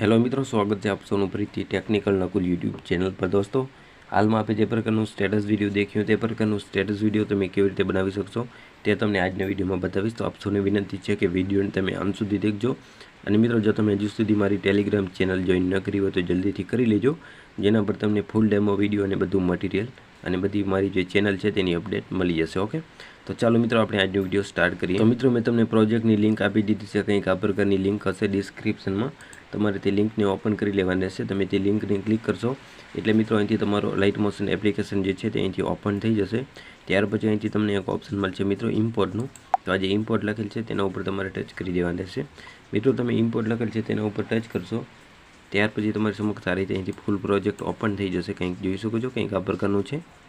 Hello મિત્રો, સ્વાગત છે આપ સૌનું Preeti technical Nakul YouTube channel પર. દોસ્તો, હાલમાં આપણે જે પ્રકારનું સ્ટેટસ વીડિયો દેખ્યું તે પ્રકારનું સ્ટેટસ વીડિયો તમે કેવી રીતે બનાવી શકશો તે તમને આજના વિડીયોમાં બતાવીશ. તો આપ સૌને વિનંતી છે કે વિડીયોને તમે અંત સુધી દેખજો. અને મિત્રો, જો તમે હજુ સુધી મારી ટેલિગ્રામ ચેનલ જોઈન ન કરી હોય તો જલ્દીથી કરી લેજો, જેના પર તમને ફૂલ ડેમો વીડિયો અને બધું મટીરિયલ અને બધી મારી જે ચેનલ છે તેની અપડેટ મળી જશે ઓકે તો ચાલો મિત્રો, આપણે આજનો વીડિયો સ્ટાર્ટ કરીએ. તો મિત્રો, મેં તમને પ્રોજેક્ટની લિંક આપી દીધી છે, કંઈક આ પ્રકારની લિંક હશે ડિસ્ક્રિપ્શનમાં તમારે તે લિંકને ઓપન કરી લેવાની રહેશે. તમે તે લિંકને ક્લિક કરશો. એટલે મિત્રો, અહીંથી તમારો લાઇટ મોશન એપ્લિકેશન જે છે તે અહીંથી ઓપન થઈ જશે. ત્યાર પછી અહીંથી તમને એક ઓપ્શન મળશે મિત્રો ઇમ્પોર્ટનું તો આ જે ઇમ્પોર્ટ લખેલ છે તેના ઉપર તમારે ટચ કરી દેવાનું રહેશે. મિત્રો, તમે ઇમ્પોર્ટ લખેલ છે તેના ઉપર ટચ કરશો. ત્યાર પછી તમારી સમક્ષ આ રીતે અહીંથી ફૂલ પ્રોજેક્ટ ઓપન થઈ જશે. કંઈક જોઈ શકો છો, કંઈક આ પ્રકારનું છે.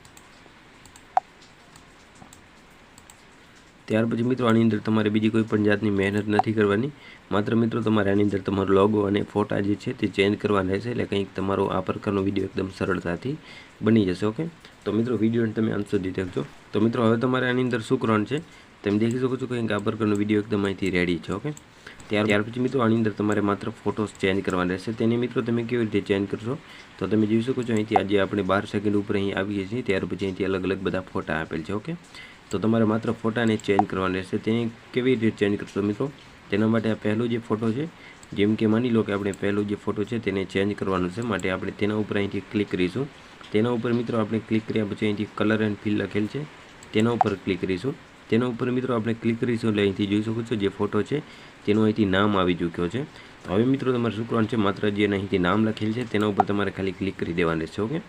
ત્યાર પછી મિત્રો આની અંદર તમારે બીજી કોઈ પણ જાતની મહેનત નથી કરવાની. માત્ર મિત્રો તમારે આની અંદર તમારો લોગો અને ફોટા જે છે તે ચેન્જ કરવાના રહેશે એટલે કંઈક તમારો આ પ્રકારનો વીડિયો એકદમ સરળતાથી બની જશે ઓકે તો મિત્રો વિડીયોને તમે અંત સુધી દેખજો. તો મિત્રો હવે તમારે આની અંદર શું કરવાનું છે? તમે દેખી શકો છો કંઈક આ પ્રકારનો વીડિયો એકદમ અહીંથી રેડી છે ઓકે ત્યાર ત્યાર પછી મિત્રો આની અંદર તમારે માત્ર ફોટોસ ચેન્જ કરવાના રહેશે. તેને મિત્રો તમે કેવી રીતે ચેન્જ કરશો? તો તમે જોઈ શકો છો અહીંથી આજે આપણે બાર સેકન્ડ ઉપર અહીં આવીએ છીએ. ત્યાર પછી અહીંથી અલગ અલગ બધા ફોટા આપેલ છે ઓકે તો તમારે માત્ર ફોટાને ચેન્જ કરવાના રહેશે. તેને કેવી રીતે ચેન્જ કરશો મિત્રો? તેના માટે આ પહેલો જે ફોટો છે, જેમ કે માની લો કે આપણે પહેલો જે ફોટો છે તેને ચેન્જ કરવાનો છે, માટે આપણે તેના ઉપર અહીંથી ક્લિક કરીશું. તેના ઉપર મિત્રો આપણે ક્લિક કર્યા પછી અહીંથી કલર એન્ડ ફિલ લખેલ છે. તેના ઉપર ક્લિક કરીશું. તેના ઉપર મિત્રો આપણે ક્લિક કરીશું એટલે અહીંથી જોઈ શકો છો જે ફોટો છે, તેનું અહીંથી નામ આવી ચૂક્યો છે. હવે મિત્રો તમારે શું કરવાનું છે, માત્ર જે અહીંથી નામ લખેલ છે, તેના ઉપર તમારે ખાલી ક્લિક કરી દેવાનું રહેશે, ઓકે?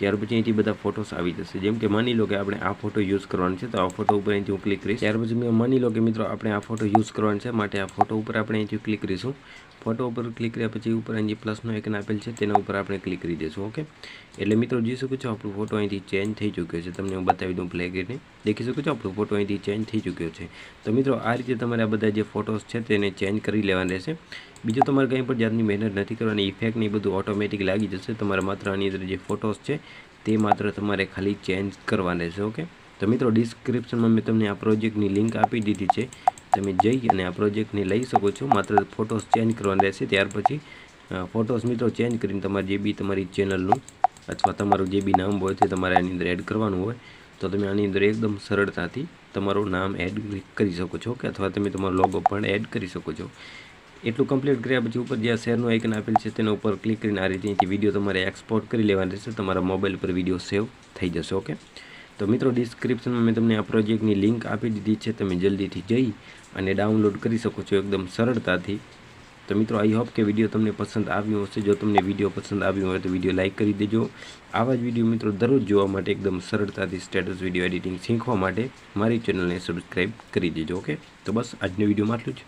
ત્યાર પછી અહીંથી બધા ફોટોસ આવી જશે. જેમ કે માની લો કે આપણે આ ફોટો યુઝ કરવાનો છે, તો આ ફોટો ઉપર અહીંથી હું ક્લિક કરીશ. ત્યાર પછી માની લો કે મિત્રો, આપણે આ ફોટો યુઝ કરવાનો છે, માટે આ ફોટો ઉપર આપણે અહીંથી ક્લિક કરીશું. ફોટો ઉપર ક્લિક કર્યા પછી ઉપર અહીં જે પ્લસનો આઇકન આપેલ છે, તેના ઉપર આપણે ક્લિક કરી દઈશું ઓકે એટલે મિત્રો જોઈ શકો છો, આપણો ફોટો અહીંથી ચેન્જ થઈ ચૂક્યો છે. તમને હું બતાવી દઉં પ્લે કરીને દેખી શકો છો, આપણો ફોટો અહીંથી ચેન્જ થઈ ચૂક્યો છે. તો મિત્રો, આ રીતે તમારે આ બધા જે ફોટોસ છે તેને ચેન્જ કરી લેવાના રહેશે. બીજું, તમારે કંઈ પણ જાતની મહેનત નથી કરવાની ઇફેક્ટ ને બધું ઓટોમેટિક લાગી જશે. તમારે માત્ર આની અંદર જે ફોટોસ છે, તે માત્ર તમારે ખાલી ચેન્જ કરવાના રહેશે ઓકે તો મિત્રો ડિસ્ક્રિપ્શનમાં મેં તમને આ પ્રોજેક્ટની લિંક આપી દીધી છે. તમે જઈ અને આ પ્રોજેક્ટને લઈ શકો છો. માત્ર ફોટોસ ચેન્જ કરવાના રહેશે. ત્યાર પછી ફોટોસ મિત્રો ચેન્જ કરીને તમારે જે બી તમારી ચેનલનું અથવા તમારું જે બી નામ હોય તે તમારે આની અંદર એડ કરવાનું હોય, તો તમે આની અંદર એકદમ સરળતાથી તમારું નામ એડ કરી શકો છો કે અથવા તમે તમારો લોગો પણ એડ કરી શકો છો. એટલું કમ્પ્લીટ કર્યા પછી ઉપર જ્યાં શેરનું આઇકન આપેલ છે તેના ઉપર ક્લિક કરીને આ રીતે વીડિયો તમારે એક્સપોર્ટ કરી લેવાનો રહેશે. તમારા મોબાઈલ પર વીડિયો સેવ થઈ જશે ઓકે તો મિત્રો ડિસ્ક્રિપ્શનમાં મેં તમને આ પ્રોજેક્ટની લિંક આપી દીધી છે. તમે જલ્દીથી જઈ અને ડાઉનલોડ કરી શકો છો એકદમ સરળતાથી. તો મિત્રો આઈ હોપ કે વીડિયો તમને પસંદ આવ્યો હશે. જો તમને વીડિયો પસંદ આવ્યો હોય તો વીડિયો લાઇક કરી દેજો. આવા જ વીડિયો મિત્રો દરરોજ જોવા માટે એકદમ સરળતાથી સ્ટેટસ વીડિયો એડિટિંગ શીખવા માટે મારી ચેનલને સબસ્ક્રાઈબ કરી દેજો ઓકે તો બસ, આજનો વિડીયોમાં આટલું જ.